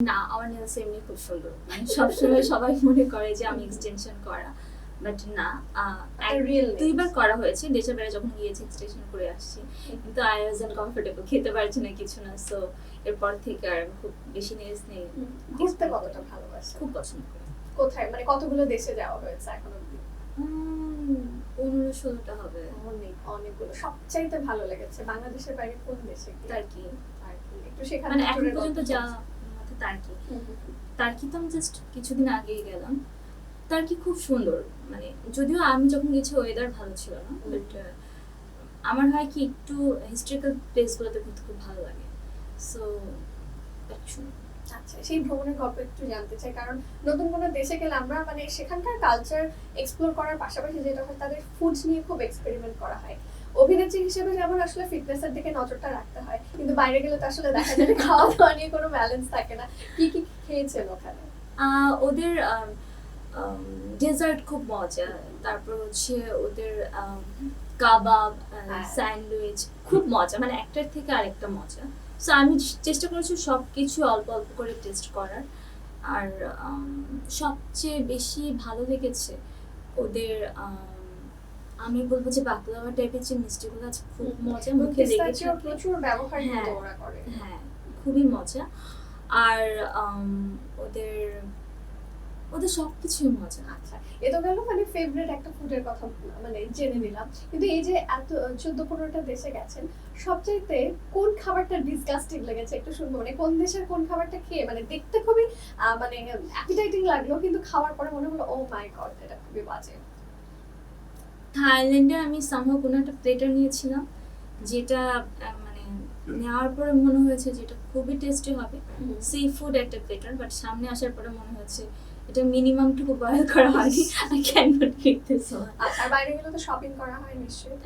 না আমার নেলস এমনি খুব সুন্দর। মানে সবসময় সবাই মনে করে যে আমি এক্সটেনশন করা বাট না। দুইবার করা হয়েছে। ডিসেম্বরে যখন গিয়েছি এক্সটেনশন করে আসছি। কিন্তু আই ওয়াজ কমফোর্টেবল খেতে পারছি না কিছু না। সো এরপর থেকে আর খুব বেশি নেলস নেই। ঘুরতে কতটা ভালোবাসে? খুব পছন্দ করি। কোথায়? মানে কতগুলো দেশে যাওয়া হয়েছে এখন অব্দি পনেরো ষোলোটা হবে। অনেক অনেকগুলো। সবচাইতে ভালো লেগেছে বাংলাদেশের বাইরে কোন দেশে? তার কি একটু সেখানে মানে এখন পর্যন্ত যা তার্কি। টার্কি তো আমি জাস্ট কিছুদিন আগেই গেলাম। টার্কি খুব সুন্দর মানে যদিও আমি যখন গেছি ওয়েদার ভালো ছিল না বাট আমার হয় কি একটু হিস্ট্রিক্যাল প্লেসগুলোতে ঘুরতে খুব ভালো লাগে। সো আচ্ছা সেই ভ্রমণের গল্প একটু জানতে চাই কারণ নতুন কোনো দেশে গেলে আমরা মানে সেখানকার কালচার এক্সপ্লোর করার পাশাপাশি যেটা হয় তাদের ফুড নিয়ে খুব এক্সপেরিমেন্ট করা হয়। অভিনেত্রী হিসেবে যেমন আসলে ফিটনেসের দিকে নজরটা রাখতে হয় কিন্তু বাইরে গেলে তো আসলে দেখা যায় যে খাওয়া দাওয়া নিয়ে কোনো ব্যালেন্স থাকে না। কি কি খেয়েছেন ওখানে? ওদের ডেজার্ট খুব মজা। তারপর হচ্ছে ওদের কাবাব। স্যান্ডউইচ খুব মজা। মানে একটার থেকে আরেকটা মজা। সো আমি চেষ্টা করেছি সব কিছু অল্প অল্প করে টেস্ট করার। আর সবচেয়ে বেশি ভালো লেগেছে ওদের আম, বলব যে বাকলাওয়া টাইপের যে মিষ্টিগুলো আছে খুব মজা মুখে লেগে পিস্তাচিও থাকে। প্রচুর ব্যবহার হ্যাঁ। ওরা করে। হ্যাঁ খুবই মজা। আর ওদের ওদের সব কিছুই মজা। আচ্ছা এ তো গেল মানে ফেভারিট একটা ফুডের কথা মানে জেনে নিলাম। কিন্তু এই যে এত চোদ্দ পনেরোটা দেশে গেছেন সবচাইতে কোন খাবারটা ডিসগাস্টিং লেগেছে একটু শুনব? মানে কোন দেশের কোন খাবারটা খেয়ে মানে দেখতে খুবই মানে অ্যাপিটাইটিং লাগল কিন্তু খাওয়ার পরে মনে হলো ও মাই গড এটা খুবই বাজে। থাইল্যান্ডে আমি সামহ কোনো একটা প্লেটার নিয়েছিলাম যেটা মানে নেওয়ার পরে মনে হয়েছে যেটা খুবই টেস্টি হবে। সি ফুড একটা প্লেটার বাট সামনে আসার পরে মনে হয়েছে এটা মিনিমাম টুকু বয়েল করা হয়নি। I can not eat this আর বাইরে গেলে তো শপিং করা হয় নিশ্চয়ই।